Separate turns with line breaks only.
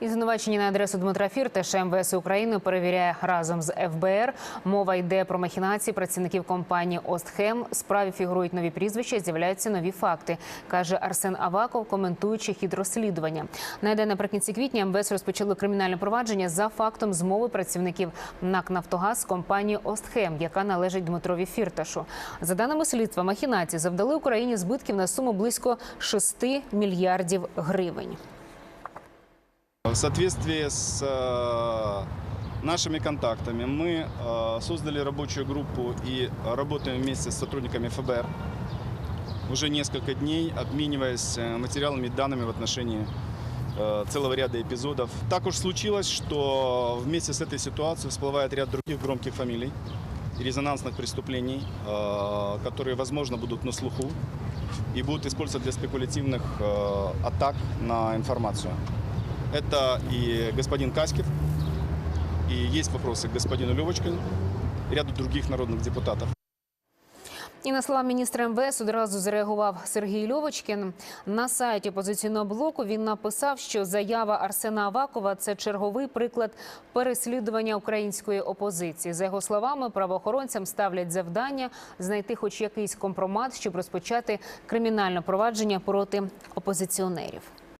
І звинувачення на адресу Дмитра Фірташа МВС України перевіряє разом з ФБР. Мова йде про махінації працівників компанії Остхем. Справі фігурують нові прізвища, з'являються нові факти, каже Арсен Аваков, коментуючи хід розслідування. Найде наприкінці квітня МВС розпочало кримінальне провадження за фактом змови працівників НАК «Нафтогаз» компанії Остхем, яка належить Дмитрові Фірташу. За даними слідства, махінації завдали Україні збитків на суму близько 6 мільярдів гривень.
В соответствии с э, нашими контактами мы э, создали рабочую группу и работаем вместе с сотрудниками ФБР уже несколько дней, обмениваясь э, материалами и данными в отношении целого ряда эпизодов. Так уж случилось, что вместе с этой ситуацией всплывает ряд других громких фамилий и резонансных преступлений, которые, возможно, будут на слуху и будут использоваться для спекулятивных атак на информацию. Это и господин Каськев, и есть вопросы к господину Левочкину, и ряду других народных депутатов.
І на слова міністра МВС одразу зреагував Сергій Льовочкін. На сайті опозиційного блоку він написав, що заява Арсена Авакова це черговий приклад переслідування української опозиції. За його словами, правоохоронцям ставлять завдання знайти хоч якийсь компромат, щоб розпочати кримінальне провадження проти опозиціонерів.